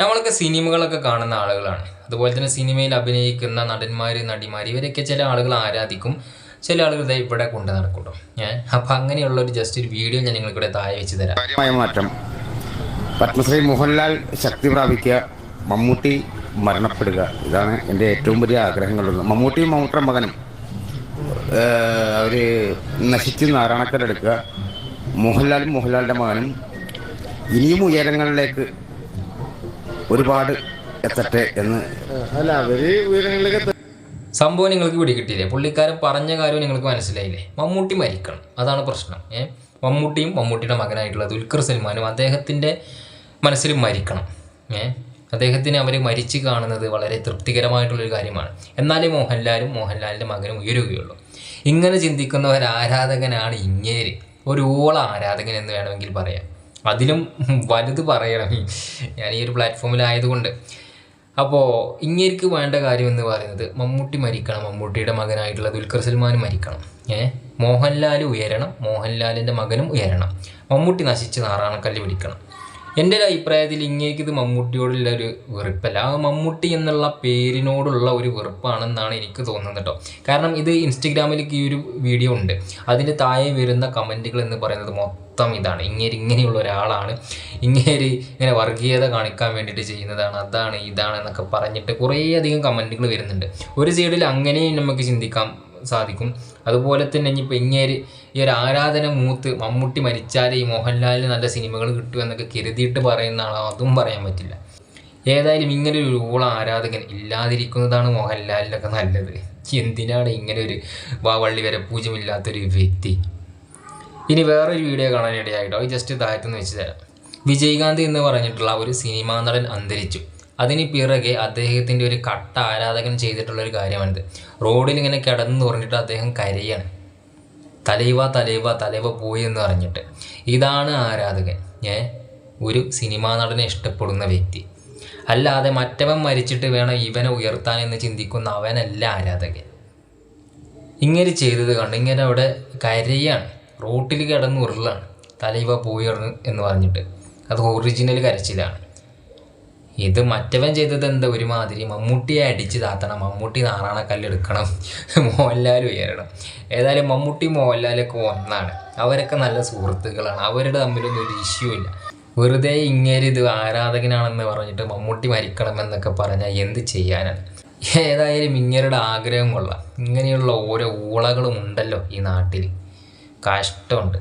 നമ്മളൊക്കെ സിനിമകളൊക്കെ കാണുന്ന ആളുകളാണ്. അതുപോലെ തന്നെ സിനിമയിൽ അഭിനയിക്കുന്ന നടന്മാർ നടിമാർ ഇവരൊക്കെ ചില ആളുകൾ ആരാധിക്കും. ചില ആളുകൾ ദേ ഇവിടെ കൊണ്ട് നടക്കൂട്ടോ. ഞാൻ അപ്പം അങ്ങനെയുള്ള ഒരു ജസ്റ്റ് ഒരു വീഡിയോ ഞാൻ നിങ്ങൾക്കിവിടെ താഴെ വെച്ച് തരാം. മാറ്റം. പത്മശ്രീ മോഹൻലാൽ ശക്തി പ്രാപിക്കുക മമ്മൂട്ടി മരണപ്പെടുക. ഇതാണ് എന്റെ ഏറ്റവും വലിയ ആഗ്രഹങ്ങളുള്ളത്. മമ്മൂട്ടിയും മമ്മൂട്ടിയുടെ മകനും അവർ നശിച്ച് നാരായണക്കരെടുക്കുക. മോഹൻലാലും മോഹൻലാലിന്റെ മകനും. ഇനിയും ഉയരങ്ങളിലേക്ക് ഒരുപാട് എത്തട്ടെ എന്ന്. അല്ല അവർ ഉയരങ്ങളിലേക്ക് എത്ത- സംഭവം നിങ്ങൾക്ക് പിടികിട്ടിയില്ലേ? പുള്ളിക്കാരൻ പറഞ്ഞ കാര്യം നിങ്ങൾക്ക് മനസ്സിലായില്ലേ? മമ്മൂട്ടി മരിക്കണം. അതാണ് പ്രശ്നം. ഏ? മമ്മൂട്ടിയും മമ്മൂട്ടിയുടെ മകനായിട്ടുള്ള ദുൽഖർ സൽമാനും അദ്ദേഹത്തിന്റെ മനസ്സിൽ മരിക്കണം. ഏ? അദ്ദേഹത്തിന് അവർ മരിച്ചു കാണുന്നത് വളരെ തൃപ്തികരമായിട്ടുള്ളൊരു കാര്യമാണ്. എന്നാലേ മോഹൻലാലും മോഹൻലാലിന്റെ മകനും ഉയരുകയുള്ളൂ. ഇങ്ങനെ ചിന്തിക്കുന്ന ഒരു ആരാധകനാണ് ഇങ്ങേര്. ഒരു ഓള ആരാധകൻ എന്ന് വേണമെങ്കിൽ പറയാം. അതിലും വലുത് പറയണം. ഞാൻ ഈ ഒരു പ്ലാറ്റ്ഫോമിലായതുകൊണ്ട്. അപ്പോൾ ഇങ്ങേർക്ക് വേണ്ട കാര്യം എന്ന് പറയുന്നത് മമ്മൂട്ടി മരിക്കണം. മമ്മൂട്ടിയുടെ മകനായിട്ടുള്ള ദുൽഖർ സൽമാൻ മരിക്കണം. ഏഹ് മോഹൻലാൽ ഉയരണം. മോഹൻലാലിന്റെ മകനും ഉയരണം. മമ്മൂട്ടി നശിച്ച് നാറാണക്കല്ല് പിടിക്കണം. എന്റെ ഒരു അഭിപ്രായത്തിൽ ഇങ്ങേക്ക് ഇത് മമ്മൂട്ടിയോടുള്ള ഒരു വെറുപ്പല്ല. ആ മമ്മൂട്ടി എന്നുള്ള പേരിനോടുള്ള ഒരു വെറുപ്പാണെന്നാണ് എനിക്ക് തോന്നുന്നത് കേട്ടോ കാരണം ഇത് ഇൻസ്റ്റഗ്രാമിലേക്ക് ഈ ഒരു വീഡിയോ ഉണ്ട്. അതിന്റെ താഴെ വരുന്ന കമന്റുകൾ എന്ന് പറയുന്നത് മൊത്തം ഇതാണ്. ഇങ്ങേര് ഇങ്ങനെയുള്ള ഒരാളാണ്. ഇങ്ങേര് ഇങ്ങനെ വർഗീയത കാണിക്കാൻ വേണ്ടിയിട്ട് ചെയ്യുന്നതാണ്. അതാണ് ഇതാണ് എന്നൊക്കെ പറഞ്ഞിട്ട് കുറേയധികം കമന്റുകൾ വരുന്നുണ്ട്. ഒരു സൈഡിൽ അങ്ങനെയും നമുക്ക് ചിന്തിക്കാം സാധിക്കും. അതുപോലെ തന്നെ ഇനിയിപ്പോൾ ഇങ്ങേര് ഈ ഒരു ആരാധന മൂത്ത് മമ്മൂട്ടി മരിച്ചാൽ ഈ മോഹൻലാലിന് നല്ല സിനിമകൾ കിട്ടും എന്നൊക്കെ കരുതിയിട്ട് പറയുന്ന ആളോ അതും പറയാൻ പറ്റില്ല. ഏതായാലും ഇങ്ങനെ ഒരു ഊള ആരാധകൻ ഇല്ലാതിരിക്കുന്നതാണ് മോഹൻലാലിനൊക്കെ നല്ലത്. എന്തിനാണ് ഇങ്ങനെ ഒരു വാവള്ളി വരെ പൂജ്യമില്ലാത്തൊരു വ്യക്തി? ഇനി വേറൊരു വീഡിയോ കാണാനിടയായിട്ടോ ഇടയായിട്ടോ? ജസ്റ്റ് താഴത്തുനിന്ന് വെച്ച് തരാം. വിജയകാന്ത് എന്ന് പറഞ്ഞിട്ടുള്ള ഒരു സിനിമാ നടൻ അന്തരിച്ചു. അതിന് പിറകെ അദ്ദേഹത്തിന്റെ ഒരു കട്ട ആരാധകൻ ചെയ്തിട്ടുള്ള ഒരു കാര്യമാണിത്. റോഡിൽ ഇങ്ങനെ കിടന്നു പറഞ്ഞിട്ട് അദ്ദേഹം കരയാണ്. തലൈവ തലൈവ തലൈവ പോയി എന്ന് പറഞ്ഞിട്ട്. ഇതാണ് ആരാധകൻ. ഏ? ഒരു സിനിമാ നടനെ ഇഷ്ടപ്പെടുന്ന വ്യക്തി. അല്ലാതെ മറ്റവൻ മരിച്ചിട്ട് വേണം ഇവനെ ഉയർത്താൻ എന്ന് ചിന്തിക്കുന്ന അവനല്ല ആരാധകൻ. ഇങ്ങനെ ചെയ്തത് കണ്ട് ഇങ്ങനെ അവിടെ കരയാണ്. റോട്ടിൽ കിടന്ന് ഉരുളാണ്. തലയിവ പോയി എന്ന് പറഞ്ഞിട്ട്. അത് ഒറിജിനൽ കരച്ചിലാണ്. ഇത് മറ്റവൻ ചെയ്തത് എന്താ ഒരുമാതിരി മമ്മൂട്ടിയെ അടിച്ച് താത്തണം. മമ്മൂട്ടി നാറാണക്കല്ല് എടുക്കണം. മോഹൻലാൽ ഉയരണം. ഏതായാലും മമ്മൂട്ടി മോഹൻലാലൊക്കെ ഒന്നാണ്. അവരൊക്കെ നല്ല സുഹൃത്തുക്കളാണ്. അവരുടെ തമ്മിലൊന്നും ഒരു ഇഷ്യൂ ഇല്ല. വെറുതെ ഇങ്ങനെ ഇത് ആരാധകനാണെന്ന് പറഞ്ഞിട്ട് മമ്മൂട്ടി മരിക്കണം എന്നൊക്കെ പറഞ്ഞാൽ എന്ത് ചെയ്യാനാണ്? ഏതായാലും ഇങ്ങനെയുടെ ആഗ്രഹം കൊള്ളാം. ഇങ്ങനെയുള്ള ഓരോ ഊളകളും ഉണ്ടല്ലോ ഈ നാട്ടിൽ കഷ്ടമുണ്ട്.